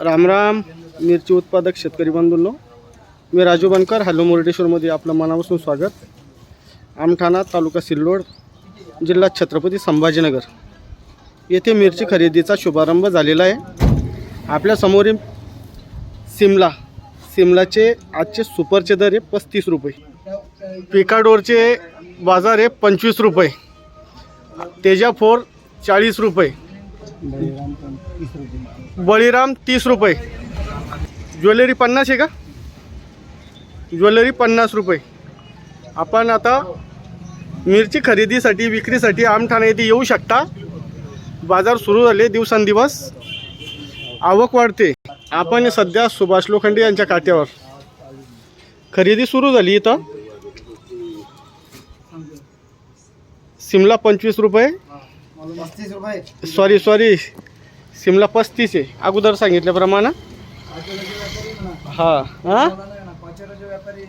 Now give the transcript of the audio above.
रामराम मिरची उत्पादक शेतकरी बंधूंनो. मी राजू बनकर हॅलो मुर्डेश्वरमध्ये आपलं मनापासून स्वागत. आमठाणा तालुका सिल्लोड जिल्हा छत्रपती संभाजीनगर. येथे मिरची खरेदीचा शुभारंभ झालेला आहे. आपल्यासमोरील सिमला. सिमलाचे आजचे सुपरचे दर आहे पस्तीस रुपये. पिकाडोरचे बाजार आहे पंचवीस रुपये. तेजा फोर चाळीस रुपये. बळीराम तीस रुपये. ज्वेलरी पन्नास आहे का? ज्वेलरी पन्नास रुपये. आपण आता मिरची खरेदीसाठी विक्रीसाठी आमठाणा येथे येऊ शकता. बाजार सुरू झाले दिवसांदिवस. आवक वाढते. आपण सध्या सुभाष लोखंडे यांच्या काट्यावर. खरेदी सुरू झाली इथं. सिमला पंचवीस रुपये. पस्तीस रुपये सॉरी सॉरी सिमला पस्तीस आहे. अगोदर सांगितल्याप्रमाणे हा. हा? व्यापारी